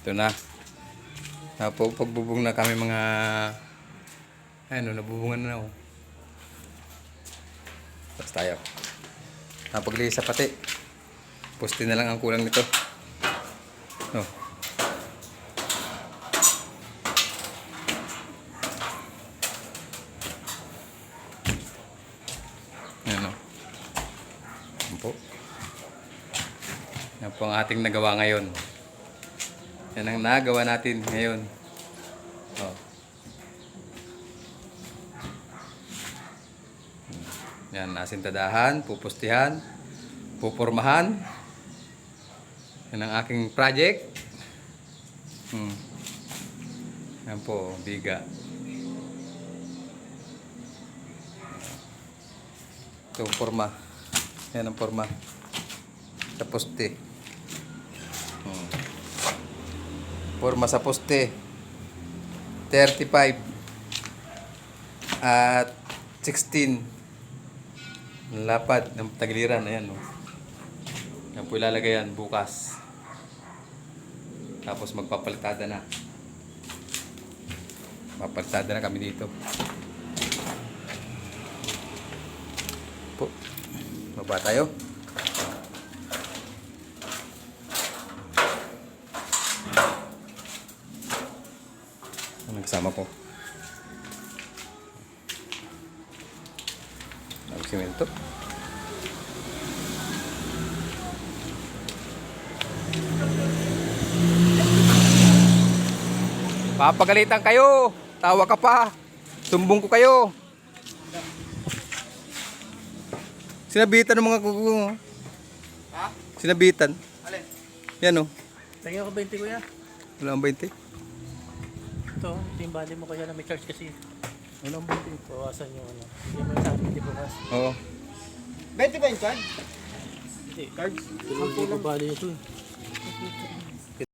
Ito na. Napo, pagbubong na kami mga... Ano, nabubungan na ako. Tapos tayo. Napaglisa pati. Pusti na lang ang kulang nito. No. Ano? Yan po. Yan po ang ating nagawa ngayon. Yan ang nagawa natin ngayon. Oh. Yan, asintadahan, pupustihan, pupurmahan. Yan ang aking project. Hmm. Yan po, biga. Ito, forma. Yan ang forma. Sa poste. Hmm. Forma sa poste. 35 at 16 ang lapad ng tagiliran ayan no. Yan po ilalagay yan bukas. Tapos magpapalitada na. Papalitada na kami dito. Po. Baba tayo. Nagsama ko? Ang simento. Papagalitan kayo. Tawa ka pa. Sumbong ko kayo. Sinabitan ng mga kuko. Ha? Sinabitan. Alin? Yan o. Tingnan ko 20 kuya. Wala ang 20. Ito, ito yung bali mo kuya na may charge kasi. Walang 20. Bawasan yung ano. Hindi mo sa akin, di bukas. Oo. 20 ba yung charge? Hindi. Cards? Hindi ko bali ito eh.